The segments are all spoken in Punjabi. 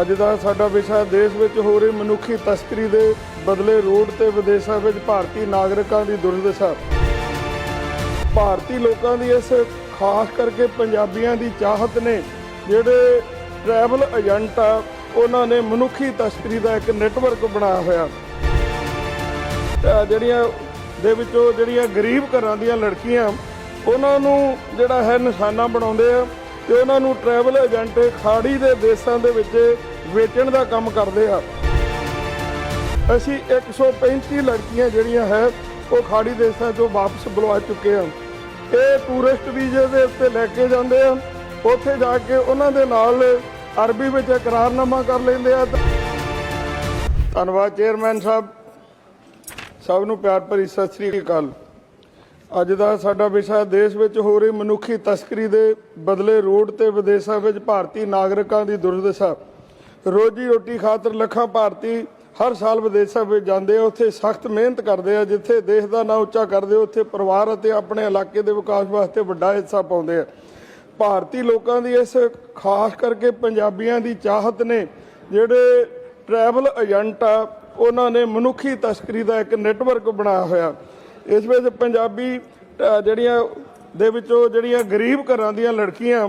ਅੱਜ ਦਾ ਸਾਡਾ ਵਿਸ਼ਾ ਦੇਸ਼ ਵਿੱਚ ਹੋ ਰਹੀ ਮਨੁੱਖੀ ਤਸਕਰੀ ਦੇ ਬਦਲੇ ਰੋਡ ਤੇ ਵਿਦੇਸ਼ਾਂ ਵਿੱਚ ਭਾਰਤੀ ਨਾਗਰਿਕਾਂ ਦੀ ਦੁਰਦਸ਼ਾ। ਭਾਰਤੀ ਲੋਕਾਂ ਦੀ ਇਸ ਖਾਸ ਕਰਕੇ ਪੰਜਾਬੀਆਂ ਦੀ ਚਾਹਤ ਨੇ, ਜਿਹੜੇ ਟਰੈਵਲ ਏਜੰਟ ਆ, ਉਹਨਾਂ ਨੇ ਮਨੁੱਖੀ ਤਸਕਰੀ ਦਾ ਇੱਕ ਨੈਟਵਰਕ ਬਣਾਇਆ ਹੋਇਆ। ਜਿਹੜੀਆਂ ਦੇ ਵਿੱਚੋਂ ਜਿਹੜੀਆਂ ਗਰੀਬ ਘਰਾਂ ਦੀਆਂ ਲੜਕੀਆਂ, ਉਹਨਾਂ ਨੂੰ ਜਿਹੜਾ ਹੈ ਨਿਸ਼ਾਨਾ ਬਣਾਉਂਦੇ ਆ। ਤੇ ਉਹਨਾਂ ਨੂੰ ਟਰੈਵਲ ਏਜੰਟ ਖਾੜੀ ਦੇ ਦੇਸ਼ਾਂ ਦੇ ਵਿੱਚ ਵੇਚਣ ਦਾ ਕੰਮ ਕਰਦੇ ਆ। ਅਸੀਂ 135 ਲੜਕੀਆਂ ਜਿਹੜੀਆਂ ਹੈ, ਉਹ ਖਾੜੀ ਦੇਸ਼ਾਂ ਤੋਂ ਵਾਪਸ ਬੁਲਵਾ ਚੁੱਕੇ ਹਾਂ ਇਹ ਟੂਰਿਸਟ ਵੀਜ਼ੇ ਦੇ ਉੱਤੇ ਲੈ ਕੇ ਜਾਂਦੇ ਆ। ਉੱਥੇ ਜਾ ਕੇ ਉਹਨਾਂ ਦੇ ਨਾਲ ਅਰਬੀ ਵਿੱਚ ਇਕਰਾਰਨਾਮਾ ਕਰ ਲੈਂਦੇ ਆ। ਧੰਨਵਾਦ ਚੇਅਰਮੈਨ ਸਾਹਿਬ। ਸਭ ਨੂੰ ਪਿਆਰ ਭਰੀ ਸਤਿ ਸ੍ਰੀ ਅਕਾਲ। ਅੱਜ ਦਾ ਸਾਡਾ ਵਿਸ਼ਾ ਦੇਸ਼ ਵਿੱਚ ਹੋ ਰਹੀ ਮਨੁੱਖੀ ਤਸਕਰੀ ਦੇ ਬਦਲੇ ਰੋਡ ਤੇ ਵਿਦੇਸ਼ਾਂ ਵਿੱਚ ਭਾਰਤੀ ਨਾਗਰਿਕਾਂ ਦੀ ਦੁਰਦਸ਼ਾ। ਰੋਜੀ ਰੋਟੀ ਖਾਤਰ ਲੱਖਾਂ ਭਾਰਤੀ ਹਰ ਸਾਲ ਵਿਦੇਸ਼ਾਂ ਵਿੱਚ ਜਾਂਦੇ ਆ, ਉੱਥੇ ਸਖਤ ਮਿਹਨਤ ਕਰਦੇ ਆ, ਜਿੱਥੇ ਦੇਸ਼ ਦਾ ਨਾਂ ਉੱਚਾ ਕਰਦੇ ਉੱਥੇ ਪਰਿਵਾਰ ਅਤੇ ਆਪਣੇ ਇਲਾਕੇ ਦੇ ਵਿਕਾਸ ਵਾਸਤੇ ਵੱਡਾ ਹਿੱਸਾ ਪਾਉਂਦੇ ਆ। ਭਾਰਤੀ ਲੋਕਾਂ ਦੀ ਇਸ ਖਾਸ ਕਰਕੇ ਪੰਜਾਬੀਆਂ ਦੀ ਚਾਹਤ ਨੇ, ਜਿਹੜੇ ਟਰੈਵਲ ਏਜੰਟ ਆ, ਉਹਨਾਂ ਨੇ ਮਨੁੱਖੀ ਤਸਕਰੀ ਦਾ ਇੱਕ ਨੈਟਵਰਕ ਬਣਾਇਆ ਹੋਇਆ। ਇਸ ਵਿੱਚ ਪੰਜਾਬੀ ਜਿਹੜੀਆਂ ਦੇ ਵਿੱਚੋਂ ਜਿਹੜੀਆਂ ਗਰੀਬ ਘਰਾਂ ਦੀਆਂ ਲੜਕੀਆਂ,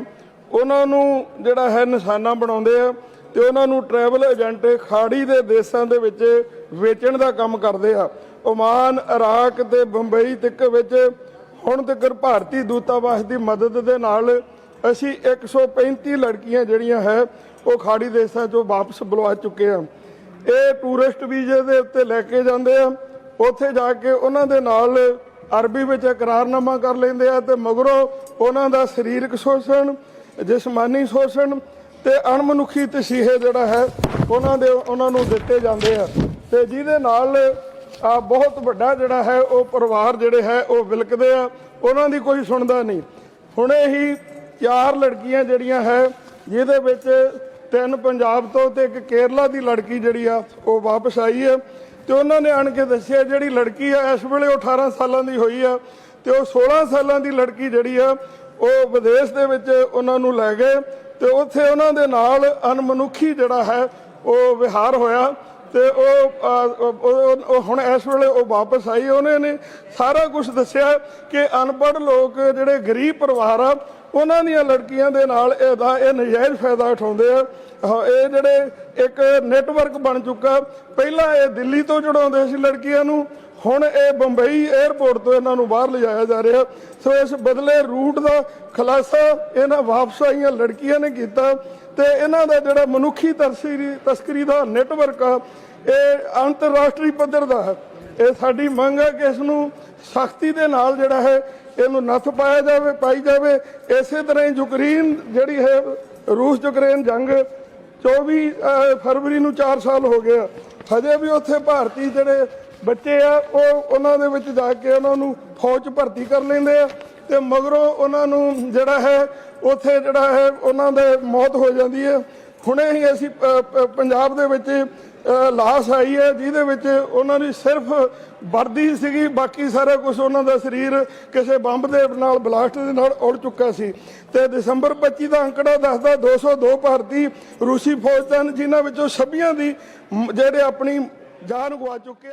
ਉਹਨਾਂ ਨੂੰ ਜਿਹੜਾ ਹੈ ਨਿਸ਼ਾਨਾ ਬਣਾਉਂਦੇ ਆ ਤੇ ਉਹਨਾਂ ਨੂੰ ਟਰੈਵਲ ਏਜੰਟ ਖਾੜੀ ਦੇ ਦੇਸ਼ਾਂ ਦੇ ਵਿੱਚ ਵੇਚਣ ਦਾ ਕੰਮ ਕਰਦੇ ਆ। ਓਮਾਨ, ਇਰਾਕ ਤੇ ਬੰਬਈ ਤੱਕ ਵਿੱਚ ਹੁਣ ਤੱਕ ਭਾਰਤੀ ਦੂਤਾਵਾਸ ਦੀ ਮਦਦ ਦੇ ਨਾਲ ਅਸੀਂ 135 ਲੜਕੀਆਂ ਜਿਹੜੀਆਂ ਹੈ, ਉਹ ਖਾੜੀ ਦੇਸ਼ਾਂ 'ਚੋਂ ਵਾਪਸ ਬੁਲਵਾ ਚੁੱਕੇ ਹਾਂ ਇਹ ਟੂਰਿਸਟ ਵੀਜ਼ੇ ਦੇ ਉੱਤੇ ਲੈ ਕੇ ਜਾਂਦੇ ਆ। ਉੱਥੇ ਜਾ ਕੇ ਉਹਨਾਂ ਦੇ ਨਾਲ ਅਰਬੀ ਵਿੱਚ ਇਕਰਾਰਨਾਮਾ ਕਰ ਲੈਂਦੇ ਆ ਤੇ ਮਗਰੋਂ ਉਹਨਾਂ ਦਾ ਸਰੀਰਕ ਸ਼ੋਸ਼ਣ, ਜਿਸਮਾਨੀ ਸ਼ੋਸ਼ਣ ਤੇ ਅਣਮਨੁੱਖੀ ਤਸੀਹੇ ਜਿਹੜਾ ਹੈ, ਉਹਨਾਂ ਦੇ, ਉਹਨਾਂ ਨੂੰ ਦਿੱਤੇ ਜਾਂਦੇ ਆ। ਤੇ ਜਿਹਦੇ ਨਾਲ ਆ ਬਹੁਤ ਵੱਡਾ ਜਿਹੜਾ ਹੈ, ਉਹ ਪਰਿਵਾਰ ਜਿਹੜੇ ਹੈ, ਉਹ ਵਿਲਕਦੇ ਆ। ਉਹਨਾਂ ਦੀ ਕੋਈ ਸੁਣਦਾ ਨਹੀਂ। ਹੁਣੇ ਹੀ ਚਾਰ ਲੜਕੀਆਂ ਜਿਹੜੀਆਂ ਹੈ, ਜਿਹਦੇ ਵਿੱਚ ਤਿੰਨ ਪੰਜਾਬ ਤੋਂ ਤੇ ਇੱਕ ਕੇਰਲਾ ਦੀ ਲੜਕੀ ਜਿਹੜੀ ਆ, ਉਹ ਵਾਪਸ ਆਈ ਹੈ। ਤੇ ਉਹਨਾਂ ਨੇ ਆਣ ਕੇ ਦੱਸਿਆ ਜਿਹੜੀ ਲੜਕੀ ਆ, ਇਸ ਵੇਲੇ ਉਹ 18 ਸਾਲਾਂ ਦੀ ਹੋਈ ਆ ਤੇ ਉਹ 16 ਸਾਲਾਂ ਦੀ ਲੜਕੀ ਜਿਹੜੀ ਆ, ਉਹ ਵਿਦੇਸ਼ ਦੇ ਵਿੱਚ ਉਹਨਾਂ ਨੂੰ ਲੈ ਗਏ ਤੇ ਉੱਥੇ ਉਹਨਾਂ ਦੇ ਨਾਲ ਅਨਮਨੁੱਖੀ ਜਿਹੜਾ ਹੈ, ਉਹ ਵਿਹਾਰ ਹੋਇਆ ਤੇ ਉਹ ਹੁਣ ਇਸ ਵੇਲੇ ਉਹ ਵਾਪਸ ਆਈ। ਉਹਨੇ ਨੇ ਸਾਰਾ ਕੁਝ ਦੱਸਿਆ ਕਿ ਅਨਪੜ੍ਹ ਲੋਕ ਜਿਹੜੇ ਗਰੀਬ ਪਰਿਵਾਰ ਆ, ਉਹਨਾਂ ਦੀਆਂ ਲੜਕੀਆਂ ਦੇ ਨਾਲ ਇਹਦਾ ਇਹ ਨਜਾਇਜ਼ ਫਾਇਦਾ ਉਠਾਉਂਦੇ ਆ ਇਹ ਜਿਹੜੇ ਇੱਕ ਨੈਟਵਰਕ ਬਣ ਚੁੱਕਾ। ਪਹਿਲਾਂ ਇਹ ਦਿੱਲੀ ਤੋਂ ਚੜਾਉਂਦੇ ਸੀ ਲੜਕੀਆਂ ਨੂੰ, ਹੁਣ ਇਹ ਬੰਬਈ 에ਅਰਪੋਰਟ ਤੋਂ ਇਹਨਾਂ ਨੂੰ ਬਾਹਰ ਲਿਜਾਇਆ ਜਾ ਰਿਹਾ। ਸੋ ਇਸ ਬਦਲੇ ਰੂਟ ਦਾ ਖੁਲਾਸਾ ਇਹਨਾਂ ਵਾਪਸ ਆਈਆਂ ਲੜਕੀਆਂ ਨੇ ਕੀਤਾ ਤੇ ਇਹਨਾਂ ਦਾ ਜਿਹੜਾ ਮਨੁੱਖੀ ਤਸਕਰੀ ਤਸਕਰੀ ਦਾ ਨੈਟਵਰਕ ਆ, ਇਹ ਅੰਤਰਰਾਸ਼ਟਰੀ ਪੱਧਰ ਦਾ ਹੈ। ਇਹ ਸਾਡੀ ਮੰਗ ਹੈ ਕਿ ਇਸ ਨੂੰ ਸਖਤੀ ਦੇ ਨਾਲ ਜਿਹੜਾ ਹੈ ਇਹਨੂੰ ਨੱਥ ਪਾਇਆ ਜਾਵੇ, ਪਾਈ ਜਾਵੇ। ਇਸੇ ਤਰ੍ਹਾਂ ਹੀ ਯੂਕਰੇਨ ਜਿਹੜੀ ਹੈ ਰੂਸ ਯੂਕਰੇਨ ਜੰਗ 24 ਫਰਵਰੀ ਨੂੰ 4 ਸਾਲ ਹੋ ਗਏ ਆ। ਹਜੇ ਵੀ ਉੱਥੇ ਭਾਰਤੀ ਜਿਹੜੇ ਬੱਚੇ ਆ, ਉਹ ਉਹਨਾਂ ਦੇ ਵਿੱਚ ਜਾ ਕੇ ਉਹਨਾਂ ਨੂੰ ਫੌਜ 'ਚ ਭਰਤੀ ਕਰ ਲੈਂਦੇ ਆ ਤੇ ਮਗਰੋਂ ਉਹਨਾਂ ਨੂੰ ਜਿਹੜਾ ਹੈ, ਉੱਥੇ ਜਿਹੜਾ ਹੈ, ਉਹਨਾਂ ਦੇ ਮੌਤ ਹੋ ਜਾਂਦੀ ਹੈ ਹੁਣੇ ਹੀ ਅਸੀਂ ਪੰਜਾਬ ਦੇ ਵਿੱਚ ਲਾਸ਼ ਆਈ ਹੈ, ਜਿਹਦੇ ਵਿੱਚ ਉਹਨਾਂ ਦੀ ਸਿਰਫ ਵਰਦੀ ਸੀਗੀ, ਬਾਕੀ ਸਾਰਾ ਕੁਝ ਉਹਨਾਂ ਦਾ ਸਰੀਰ ਕਿਸੇ ਬੰਬ ਦੇ ਨਾਲ, ਬਲਾਸਟ ਦੇ ਨਾਲ ਉੜ ਚੁੱਕਾ ਸੀ। ਤੇ ਦਸੰਬਰ 25 ਦਾ ਅੰਕੜਾ ਦੱਸਦਾ 202 ਭਾਰਤੀ ਰੂਸੀ ਫੌਜ ਸਨ ਜਿਨ੍ਹਾਂ ਵਿੱਚੋਂ 26 ਦੀ ਜਿਹੜੇ ਆਪਣੀ ਜਾਨ ਗਵਾ ਚੁੱਕੇ